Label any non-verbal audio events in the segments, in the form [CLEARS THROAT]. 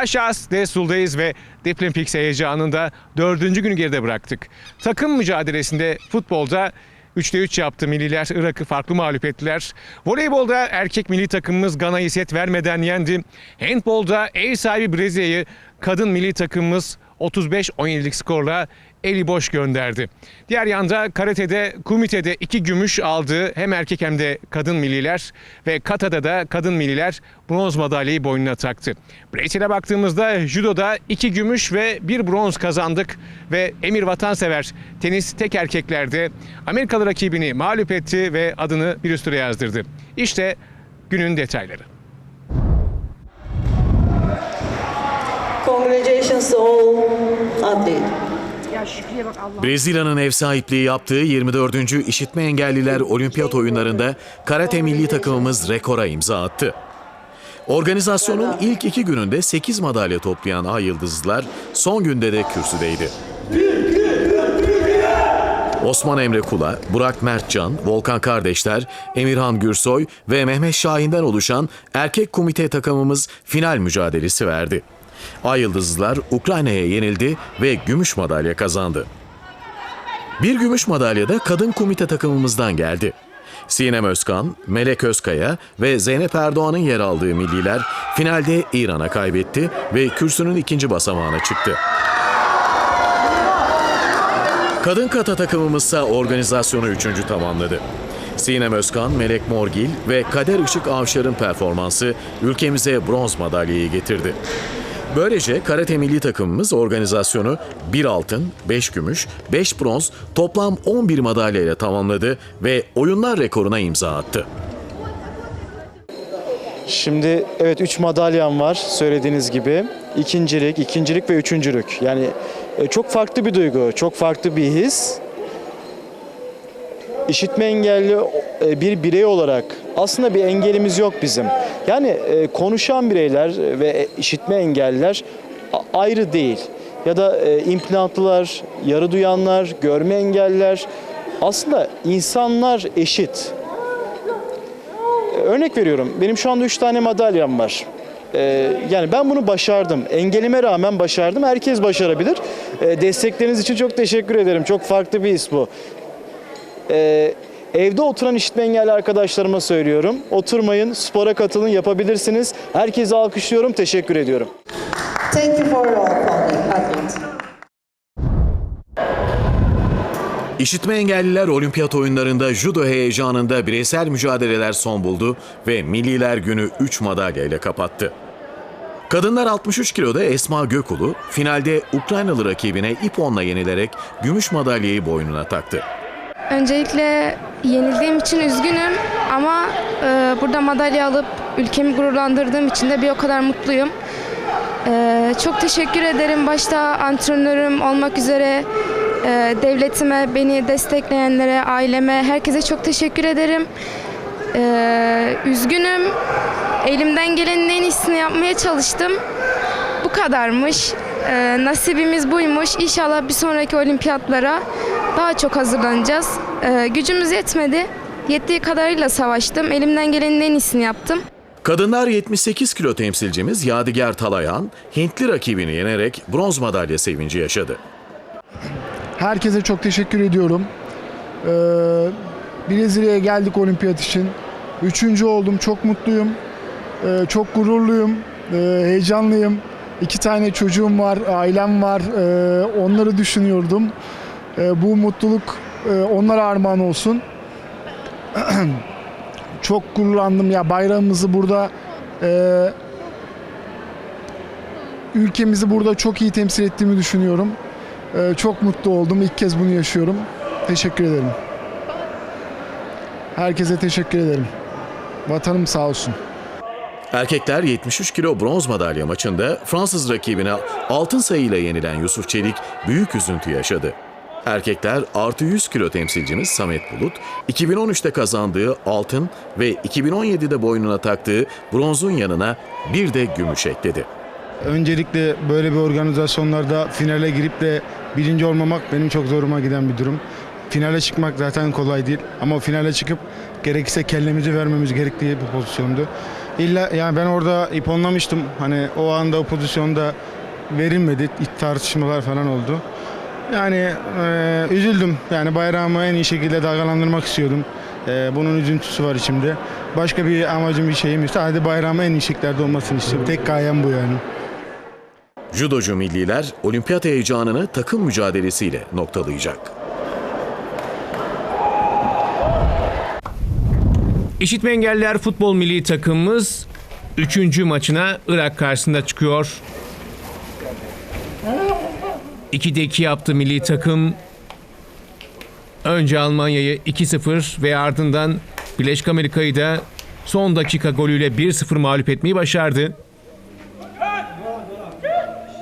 Kaşas de Sul'dayız ve Deprem Pix heyecanında dördüncü günü geride bıraktık. Takım mücadelesinde futbolda 3'te 3 yaptı milliler. Irak'ı farklı mağlup ettiler. Voleybolda erkek milli takımımız Gana'yı set vermeden yendi. Handbolda ev sahibi Brezilya'yı kadın milli takımımız 35-17'lik skorla eli boş gönderdi. Diğer yanda karatede, kumitede iki gümüş aldı hem erkek hem de kadın milliler ve katada da kadın milliler bronz madalyayı boynuna taktı. Bireysele baktığımızda judoda iki gümüş ve bir bronz kazandık ve Emir Vatansever tenis tek erkeklerde Amerikalı rakibini mağlup etti ve adını bir üstüne yazdırdı. İşte günün detayları. Congratulations all athletes. Brezilya'nın ev sahipliği yaptığı 24. İşitme Engelliler Olimpiyat Oyunlarında karate milli takımımız rekora imza attı. Organizasyonun ilk iki gününde 8 madalya toplayan Ay Yıldızlılar son günde de kürsüdeydi. Osman Emre Kula, Burak Mertcan, Volkan Kardeşler, Emirhan Gürsoy ve Mehmet Şahin'den oluşan erkek komite takımımız final mücadelesi verdi. Ay Yıldızlılar Ukrayna'ya yenildi ve gümüş madalya kazandı. Bir gümüş madalya da kadın komite takımımızdan geldi. Sinem Özkan, Melek Özkaya ve Zeynep Erdoğan'ın yer aldığı milliler finalde İran'a kaybetti ve kürsünün ikinci basamağına çıktı. Kadın kata takımımızsa organizasyonu üçüncü tamamladı. Sinem Özkan, Melek Morgil ve Kader Işık Avşar'ın performansı ülkemize bronz madalyayı getirdi. Böylece karate milli takımımız organizasyonu 1 altın, 5 gümüş, 5 bronz, toplam 11 madalya ile tamamladı ve oyunlar rekoruna imza attı. Şimdi evet 3 madalyam var söylediğiniz gibi. İkincilik, ikincilik ve üçüncülük. Yani e, çok farklı bir duygu, çok farklı bir his. İşitme engelli e, bir birey olarak aslında bir engelimiz yok bizim. Yani e, konuşan bireyler ve işitme engelliler ayrı değil. Ya da e, implantlılar, yarı duyanlar, görme engelliler aslında insanlar eşit. Örnek veriyorum. Benim şu anda 3 tane madalyam var. Ee, yani ben bunu başardım. Engelime rağmen başardım. Herkes başarabilir. Ee, destekleriniz için çok teşekkür ederim. Çok farklı bir his bu. Ee, evde oturan işitme engelli arkadaşlarıma söylüyorum. Oturmayın, spora katılın, yapabilirsiniz. Herkese alkışlıyorum. Teşekkür ediyorum. Thank you for all. İşitme engelliler olimpiyat oyunlarında judo heyecanında bireysel mücadeleler son buldu ve milliler günü 3 madalya ile kapattı. Kadınlar 63 kiloda Esma Gökulu finalde Ukraynalı rakibine iponla yenilerek gümüş madalyayı boynuna taktı. Öncelikle yenildiğim için üzgünüm ama e, burada madalya alıp ülkemi gururlandırdığım için de bir o kadar mutluyum. E, çok teşekkür ederim başta antrenörüm olmak üzere e, devletime, beni destekleyenlere, aileme, herkese çok teşekkür ederim. E, üzgünüm. Elimden gelenin en iyisini yapmaya çalıştım. Bu kadarmış. E, nasibimiz buymuş. İnşallah bir sonraki olimpiyatlara daha çok hazırlanacağız. E, gücümüz yetmedi. Yettiği kadarıyla savaştım. Elimden gelenin en iyisini yaptım. Kadınlar 78 kilo temsilcimiz Yadigar Talayan, Hintli rakibini yenerek bronz madalya sevinci yaşadı. Herkese çok teşekkür ediyorum. Ee, Brezilya'ya geldik olimpiyat için. Üçüncü oldum. Çok mutluyum. Ee, çok gururluyum. Ee, heyecanlıyım. İki tane çocuğum var, ailem var. Ee, onları düşünüyordum. Ee, bu mutluluk e, onlara armağan olsun. [CLEARS THROAT] çok gururlandım ya bayrağımızı burada e, ülkemizi burada çok iyi temsil ettiğimi düşünüyorum. Ee, çok mutlu oldum. İlk kez bunu yaşıyorum. Teşekkür ederim. Herkese teşekkür ederim. Vatanım sağ olsun. Erkekler 73 kilo bronz madalya maçında Fransız rakibine altın sayıyla yenilen Yusuf Çelik büyük üzüntü yaşadı. Erkekler artı 100 kilo temsilcimiz Samet Bulut, 2013'te kazandığı altın ve 2017'de boynuna taktığı bronzun yanına bir de gümüş ekledi. Öncelikle böyle bir organizasyonlarda finale girip de birinci olmamak benim çok zoruma giden bir durum. Finale çıkmak zaten kolay değil ama finale çıkıp gerekirse kellemizi vermemiz gerektiği bir pozisyondu. İlla yani ben orada iponlamıştım. Hani o anda o pozisyonda verilmedi. Tartışmalar falan oldu. Yani e, üzüldüm. Yani bayrağımı en iyi şekilde dalgalandırmak istiyordum. E, bunun üzüntüsü var içimde. Başka bir amacım bir şeyim yok. Sadece bayrağımın en iyi şekillerde olmasını istiyorum. Tek gayem bu yani. Judocu milliler olimpiyat heyecanını takım mücadelesiyle noktalayacak. İşitme engelliler futbol milli takımımız 3. maçına Irak karşısında çıkıyor. 2'de 2 yaptı milli takım. Önce Almanya'yı 2-0 ve ardından Birleşik Amerika'yı da son dakika golüyle 1-0 mağlup etmeyi başardı.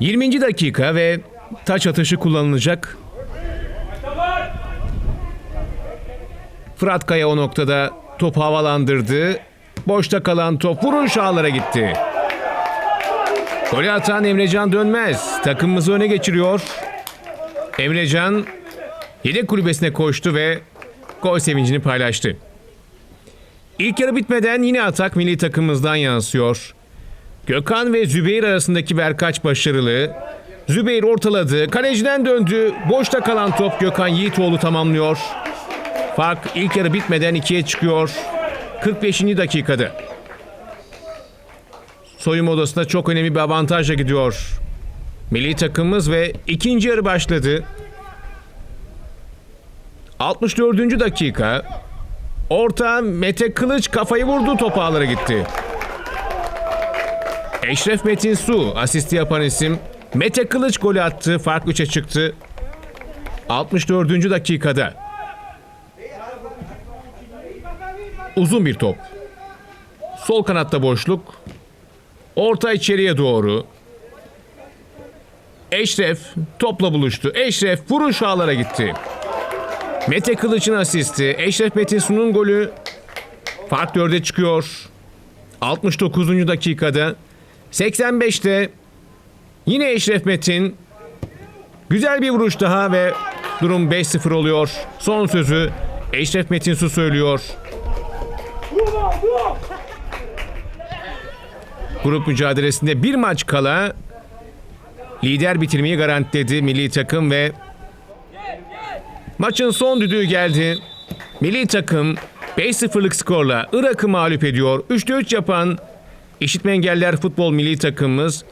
20. dakika ve taç atışı kullanılacak. Fırat Kaya o noktada topu havalandırdı. Boşta kalan top vuruş ağlara gitti. Golü atan Emrecan Dönmez takımımızı öne geçiriyor. Emrecan yedek kulübesine koştu ve gol sevincini paylaştı. İlk yarı bitmeden yine atak milli takımımızdan yansıyor. Gökhan ve Zübeyir arasındaki verkaç başarılı. Zübeyir ortaladı, kaleciden döndü. Boşta kalan top Gökhan Yiğitoğlu tamamlıyor. Fark ilk yarı bitmeden ikiye çıkıyor. 45. dakikada. Soyunma odasında çok önemli bir avantajla gidiyor. Milli takımımız ve ikinci yarı başladı. 64. dakika. Orta Mete Kılıç kafayı vurdu top ağlara gitti. Eşref Metin Su asisti yapan isim. Mete Kılıç golü attı. Fark 3'e çıktı. 64. dakikada. Uzun bir top. Sol kanatta boşluk. Orta içeriye doğru. Eşref topla buluştu. Eşref vuruş ağlara gitti. Mete Kılıç'ın asisti. Eşref Metin Su'nun golü. Fark 4'e çıkıyor. 69. dakikada. 85'te yine Eşref Metin. Güzel bir vuruş daha ve durum 5-0 oluyor. Son sözü Eşref Metin Su söylüyor. Grup mücadelesinde bir maç kala lider bitirmeyi garantiledi milli takım ve maçın son düdüğü geldi. Milli takım 5-0'lık skorla Irak'ı mağlup ediyor. 3'te 3 yapan İşitme Engeller Futbol Milli Takımımız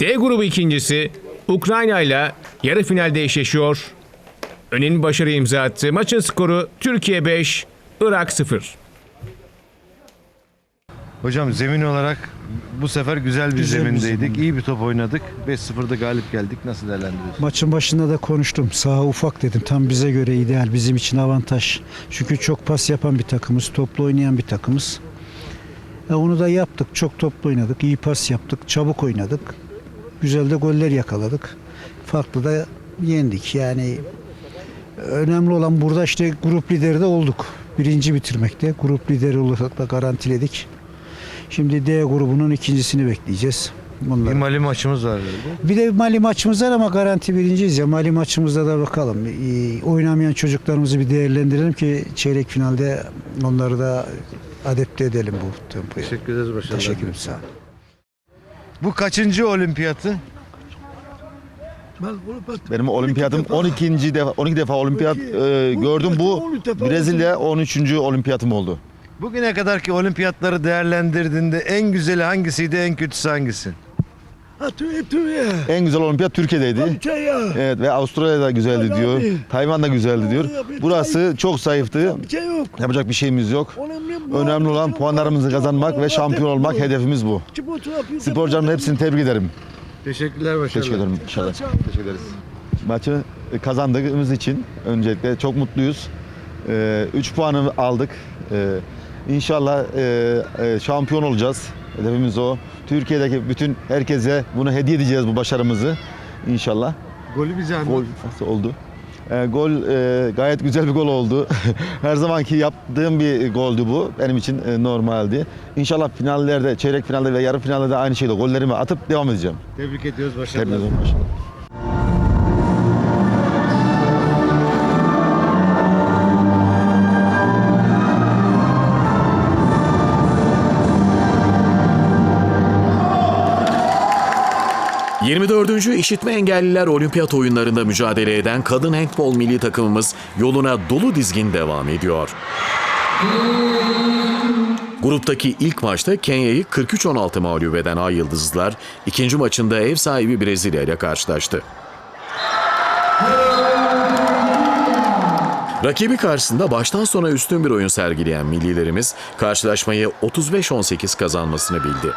D grubu ikincisi Ukrayna ile yarı finalde eşleşiyor. Önemli başarı imza attı. Maçın skoru Türkiye 5, Irak 0. Hocam zemin olarak bu sefer güzel bir Güzel bir zemindeydik. zemin. İyi bir top oynadık. 5-0'da galip geldik. Nasıl değerlendiriyorsun? Maçın başında da konuştum. Saha ufak dedim. Tam bize göre ideal. Bizim için avantaj. Çünkü çok pas yapan bir takımız. Toplu oynayan bir takımız. E onu da yaptık. Çok toplu oynadık. iyi pas yaptık. Çabuk oynadık. Güzel de goller yakaladık. Farklı da yendik. Yani önemli olan burada işte grup lideri de olduk. Birinci bitirmekte. Grup lideri olarak da garantiledik. Şimdi D grubunun ikincisini bekleyeceğiz. Bir Onları Mali maçımız var. dedi. bir de Mali maçımız var ama garanti birinciyiz ya. Mali maçımızda da bakalım. Ee, Oynamayan çocuklarımızı bir değerlendirelim ki çeyrek finalde onları da adapte edelim bu tempoya. Teşekkür ederiz. Başarılar. Teşekkür ederim. Sağ olun. Bu kaçıncı olimpiyatı? Benim olimpiyatım 12. defa 12 defa olimpiyat e, gördüm bu Brezilya 13. olimpiyatım oldu. Bugüne kadarki olimpiyatları değerlendirdiğinde en güzeli hangisiydi, en kötüsü hangisi? En güzel olimpiyat Türkiye'deydi. Evet ve Avustralya'da güzeldi diyor. Tayvan da güzeldi diyor. Burası çok zayıftı. Yapacak bir şeyimiz yok. Önemli olan puanlarımızı kazanmak ve şampiyon olmak hedefimiz bu. Sporcuların hepsini tebrik ederim. Teşekkürler, başarılar. Teşekkür ederim inşallah. Teşekkür ederiz. Maçı kazandığımız için öncelikle çok mutluyuz. 3 puanı aldık. Ee, İnşallah e, e, şampiyon olacağız. Hedefimiz o. Türkiye'deki bütün herkese bunu hediye edeceğiz bu başarımızı. İnşallah. Golü bize. Gol nasıl oldu? Ee, gol e, gayet güzel bir gol oldu. [LAUGHS] Her zamanki yaptığım bir goldü bu. Benim için e, normaldi. İnşallah finallerde, çeyrek finalde ve yarı finalde de aynı şekilde gollerimi atıp devam edeceğim. Tebrik ediyoruz, Tebrik başarılar. ederim. Başarılar. 24. İşitme Engelliler Olimpiyat Oyunlarında mücadele eden kadın handbol milli takımımız yoluna dolu dizgin devam ediyor. Gruptaki ilk maçta Kenya'yı 43-16 mağlup eden Ay Yıldızlılar ikinci maçında ev sahibi Brezilya ile karşılaştı. Rakibi karşısında baştan sona üstün bir oyun sergileyen millilerimiz karşılaşmayı 35-18 kazanmasını bildi.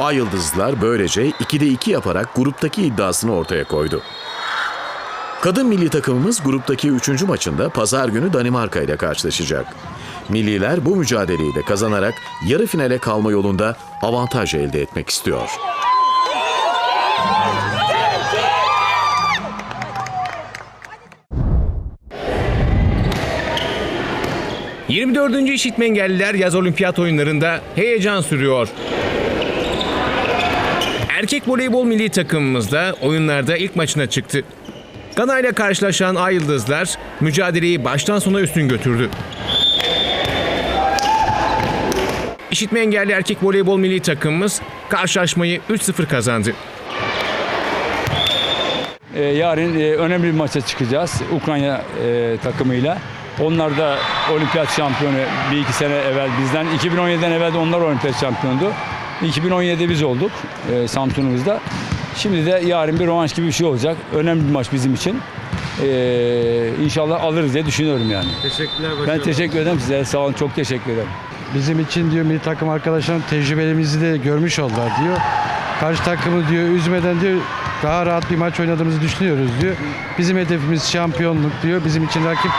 Ay Yıldızlılar böylece 2'de 2 yaparak gruptaki iddiasını ortaya koydu. Kadın milli takımımız gruptaki 3. maçında pazar günü Danimarka ile karşılaşacak. Milliler bu mücadeleyi de kazanarak yarı finale kalma yolunda avantaj elde etmek istiyor. Hı. 24. İşitme Engelliler Yaz Olimpiyat Oyunlarında heyecan sürüyor. Erkek voleybol milli takımımız da oyunlarda ilk maçına çıktı. Gana ile karşılaşan Ay Yıldızlar mücadeleyi baştan sona üstün götürdü. İşitme engelli erkek voleybol milli takımımız karşılaşmayı 3-0 kazandı. Ee, yarın e, önemli bir maça çıkacağız Ukrayna e, takımıyla. Onlar da olimpiyat şampiyonu bir iki sene evvel bizden. 2017'den evvel de onlar olimpiyat şampiyondu. 2017'de biz olduk e, Samsun'umuzda. Şimdi de yarın bir rövanş gibi bir şey olacak. Önemli bir maç bizim için. Ee, inşallah alırız diye düşünüyorum yani. Teşekkürler. Ben teşekkür ederim size. Sağ olun. Çok teşekkür ederim. Bizim için diyor milli takım arkadaşlarım tecrübelerimizi de görmüş oldular diyor. Karşı takımı diyor üzmeden diyor daha rahat bir maç oynadığımızı düşünüyoruz diyor. Bizim hedefimiz şampiyonluk diyor. Bizim için rakip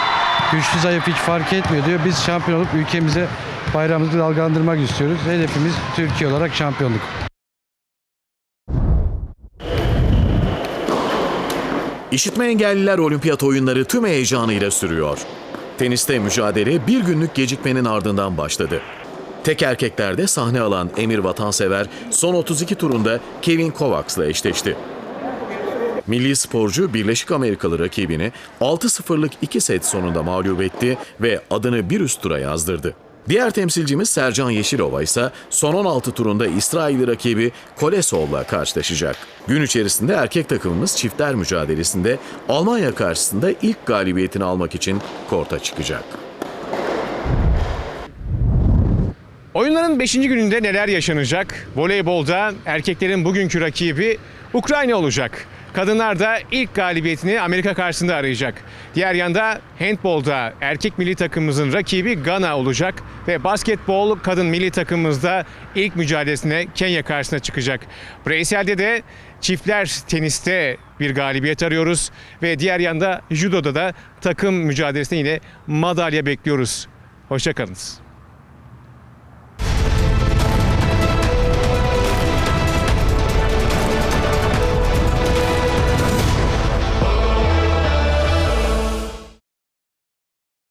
güçlü zayıf hiç fark etmiyor diyor. Biz şampiyon olup ülkemize bayrağımızı dalgalandırmak istiyoruz. Hedefimiz Türkiye olarak şampiyonluk. İşitme Engelliler Olimpiyat Oyunları tüm heyecanıyla sürüyor. Teniste mücadele bir günlük gecikmenin ardından başladı. Tek erkeklerde sahne alan Emir Vatansever son 32 turunda Kevin Kovacs'la eşleşti. Milli sporcu Birleşik Amerikalı rakibini 6-0'lık 2 set sonunda mağlup etti ve adını bir üst tura yazdırdı. Diğer temsilcimiz Sercan Yeşilova ise son 16 turunda İsrailli rakibi Kolesov'la karşılaşacak. Gün içerisinde erkek takımımız çiftler mücadelesinde Almanya karşısında ilk galibiyetini almak için korta çıkacak. Oyunların 5. gününde neler yaşanacak? Voleybolda erkeklerin bugünkü rakibi Ukrayna olacak. Kadınlar da ilk galibiyetini Amerika karşısında arayacak. Diğer yanda handbolda erkek milli takımımızın rakibi Gana olacak ve basketbol kadın milli takımımız da ilk mücadelesine Kenya karşısına çıkacak. Breysel'de de çiftler teniste bir galibiyet arıyoruz ve diğer yanda judoda da takım mücadelesinde yine madalya bekliyoruz. Hoşçakalınız.